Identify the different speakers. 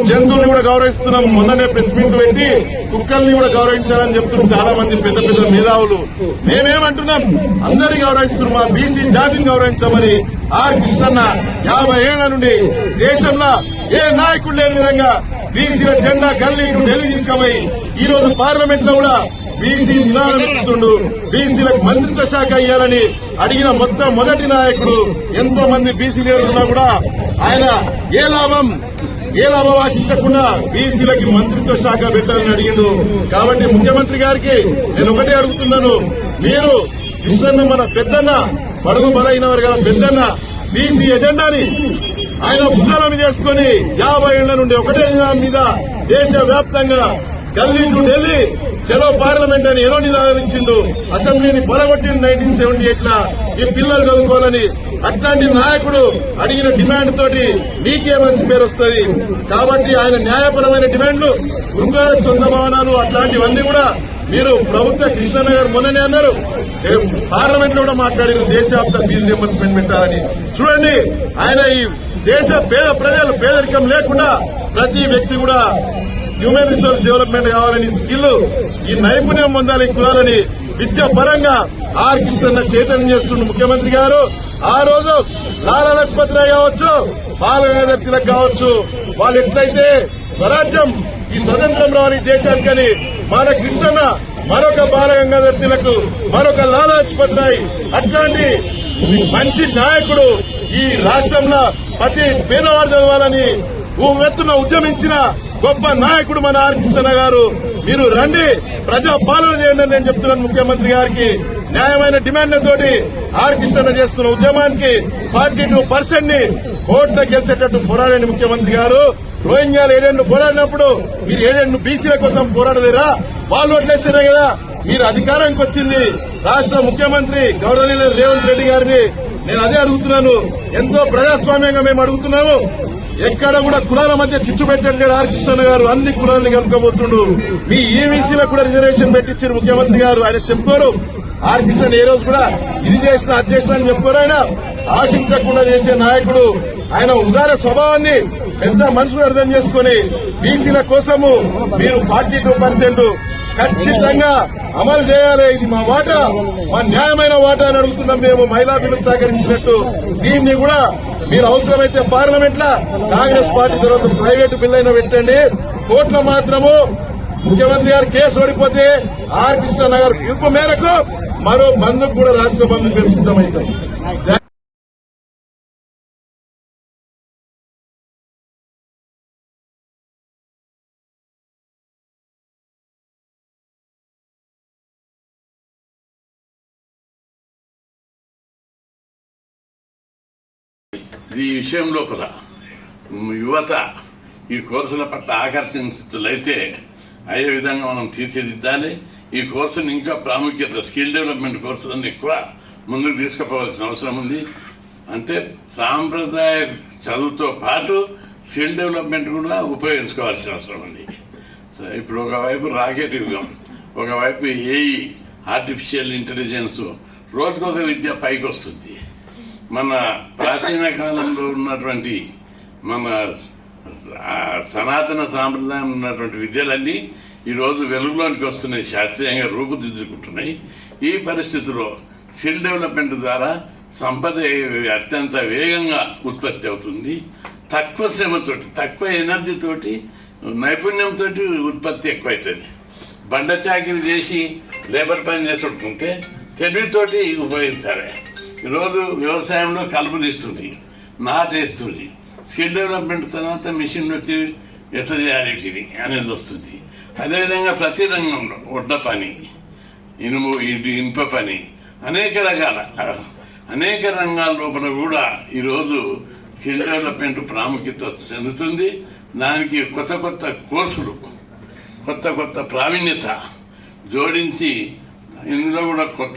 Speaker 1: జంతువుల్ని కూడా గౌరవిస్తున్నాం. మొన్ననే ప్రెస్ మీట్ పెట్టి కుక్కల్ని కూడా గౌరవించాలని చెప్తున్నారు చాలా మంది పెద్ద పెద్ద మేధావులు. మేమేమంటున్నాం? అందరినీ గౌరవిస్తున్నాం మా బీసీ జాతిని గౌరవించామని ఆర్ కృష్ణన్న యాభై ఏళ్ళ నుండి దేశంలో ఏ నాయకుడు లేని విధంగా బీసీల జెండా గల్లీ ఢిల్లీ తీసుకుపోయి ఈ రోజు పార్లమెంట్లో కూడా బీసీ నిదానం చెప్తుండు బీసీలకు మంత్రిత్వ శాఖ ఇవ్వాలని అడిగిన మొత్తం మొదటి నాయకుడు ఎంతో మంది బీసీ లీడర్లు ఉన్నా కూడా ఆయన ఏ లాభం? ఏ లాభం ఆశించకుండా బీసీలకి మంత్రిత్వ శాఖ పెట్టాలని అడిగిండు. కాబట్టి ముఖ్యమంత్రి గారికి నేను ఒకటే అడుగుతున్నాను. మీరు కృష్ణన్న మన పెద్దన్న పడుగు బలైన వర్గాల పెద్దన్న బీసీ ఎజెండాని ఆయన భుజాల మీద చేసుకుని యాభై ఏళ్ళ నుండి ఒకటే మీద దేశ గల్లీ టు ఢిల్లీ. చలో పార్లమెంట్ అని ఎన్నో నినాదాలు అసెంబ్లీని పొరగొట్టింది నైన్టీన్ సెవెంటీ ఎయిట్ లా. ఈ పిల్లలు చదువుకోవాలని అట్లాంటి నాయకుడు అడిగిన డిమాండ్ తోటి మీకే మంచి పేరు వస్తుంది. కాబట్టి ఆయన న్యాయపరమైన డిమాండ్లు గృహ సొంత భవనాలు అట్లాంటివన్నీ కూడా మీరు ప్రభుత్వ కృష్ణనగర్ మొన్ననే అన్నారు. పార్లమెంట్లో కూడా మాట్లాడిన దేశవ్యాప్త ఫీజు రియంబర్స్మెంట్ పెట్టాలని. చూడండి ఆయన ఈ దేశ పేద ప్రజలు పేదరికం లేకుండా ప్రతి వ్యక్తి కూడా హ్యూమన్ రిసోర్స్ డెవలప్మెంట్ కావాలని స్కిల్ ఈ నైపుణ్యం పొందాలి కులాలని విద్య పరంగా ఆర్ కృష్ణ చైతన్యం చేస్తున్న ముఖ్యమంత్రి గారు. ఆ రోజు లాలా లజపతి రాయ్ కావచ్చు బాలగంగాధర్ తిలక్ కావచ్చు వాళ్ళు ఎట్లయితే స్వరాజ్యం ఈ స్వతంత్రం రావాలి దేశానికని మన కృష్ణన్న మరొక బాలగంగాధర్ తిలక్ మరొక లాలా లజపతి రాయ్ అట్లాంటి మంచి నాయకుడు ఈ రాష్ట్రంలో ప్రతి పేదవాడు చదవాలని ఎత్తున ఉద్యమించిన గొప్ప నాయకుడు మన ఆర్ కృష్ణ గారు. మీరు రండి ప్రజా పాలన చేయండి అని నేను చెప్తున్నాను ముఖ్యమంత్రి గారికి. న్యాయమైన డిమాండ్లతోటి ఆర్ కృష్ణ చేస్తున్న ఉద్యమానికి ఫార్టీ టూ పర్సెంట్ని ఓట్ల గెలిచేటట్టు పోరాడండి ముఖ్యమంత్రి గారు. రోహింగ్యాలు ఏడెండు పోరాడినప్పుడు మీరు ఏడెండు బీసీల కోసం పోరాడలేరా? వాళ్ళు ఓట్లేస్తేనే కదా. మీరు అధికారానికి వచ్చింది రాష్ట్ర ముఖ్యమంత్రి గౌరవనీయులు రేవంత్ రెడ్డి గారిని నేను అదే అడుగుతున్నాను. ఎంతో ప్రజాస్వామ్యంగా మేము అడుగుతున్నాము. ఎక్కడ కూడా కులాల మధ్య చిచ్చు పెట్టట్లేడు ఆర్ కృష్ణ గారు. అన్ని కులాలని కలుపుకోబోతుండు. మీ ఈవీసీలకు కూడా రిజర్వేషన్ పెట్టించారు ముఖ్యమంత్రి గారు. ఆయన చెప్పుకోరు. ఆర్ కృష్ణ ఏ రోజు కూడా ఇది చేసిన అది చేసిన అని చెప్పుకోరు ఆయన. ఆశించకుండా చేసే నాయకుడు. ఆయన ఉదార స్వభావాన్ని పెద్ద మనుషులు అర్థం చేసుకుని బీసీల కోసము మీరు ఫార్టీ టూ పర్సెంట్ ఖచ్చితంగా అమలు చేయాలి. ఇది మా వాటా. మా న్యాయమైన వాటా అని అడుగుతున్నాం మేము. మహిళా బిల్లు సహకరించినట్టు దీన్ని కూడా మీరు అవసరమైతే పార్లమెంట్ లా కాంగ్రెస్ పార్టీ తర్వాత ప్రైవేటు బిల్ అయినా పెట్టండి. కోర్టులో మాత్రము ముఖ్యమంత్రి గారు కేసు ఓడిపోతే ఆర్ కృష్ణ నగర్ పిలుపు మేరకు మరో బంధుకు కూడా రాష్ట్ర బంధుకు సిద్దమవుతాం
Speaker 2: ఈ విషయం లోపల. యువత ఈ కోర్సుల పట్ల ఆకర్షితులైతే అయ్యే విధంగా మనం తీర్చిదిద్దాలి. ఈ కోర్సును ఇంకా ప్రాముఖ్యత స్కిల్ డెవలప్మెంట్ కోర్సులను ఎక్కువ ముందుకు తీసుకుపోవాల్సిన అవసరం ఉంది. అంటే సాంప్రదాయ చదువుతో పాటు స్కిల్ డెవలప్మెంట్ కూడా ఉపయోగించుకోవాల్సిన అవసరం ఉంది. సో ఇప్పుడు ఒకవైపు రాకెట్ యుగం ఒకవైపు ఏఈ ఆర్టిఫిషియల్ ఇంటెలిజెన్స్ రోజుకొక విద్య పైకి వస్తుంది మన ప్రాచీన కాలంలో ఉన్నటువంటి మన సనాతన సాంప్రదాయం ఉన్నటువంటి విద్యలన్నీ ఈరోజు వెలుగులోనికి వస్తున్నాయి శాస్త్రీయంగా రూపుదిద్దుకుంటున్నాయి. ఈ పరిస్థితిలో స్కిల్ డెవలప్మెంట్ ద్వారా సంపద అత్యంత వేగంగా ఉత్పత్తి అవుతుంది. తక్కువ శ్రమతోటి తక్కువ ఎనర్జీతోటి నైపుణ్యంతో ఉత్పత్తి ఎక్కువైతుంది. బండ చాకిరి చేసి లేబర్ పని చేసుకుంటే తెలివితోటి ఉపయోగించాలి. ఈరోజు వ్యవసాయంలో కలుపు తీస్తుంది నాటేస్తుంది స్కిల్ డెవలప్మెంట్ తర్వాత మిషన్ వచ్చి ఎట్లా చేయాలి వీటిని అనేది వస్తుంది. అదేవిధంగా ప్రతి రంగంలో ఒడ్డ పని ఇనుము ఇనుప పని అనేక రకాల అనేక రంగాల లోపల కూడా ఈరోజు స్కిల్ డెవలప్మెంట్ ప్రాముఖ్యత చెందుతుంది. దానికి కొత్త కొత్త కోర్సులు కొత్త కొత్త ప్రావీణ్యత జోడించి ఇందులో కూడా కొత్త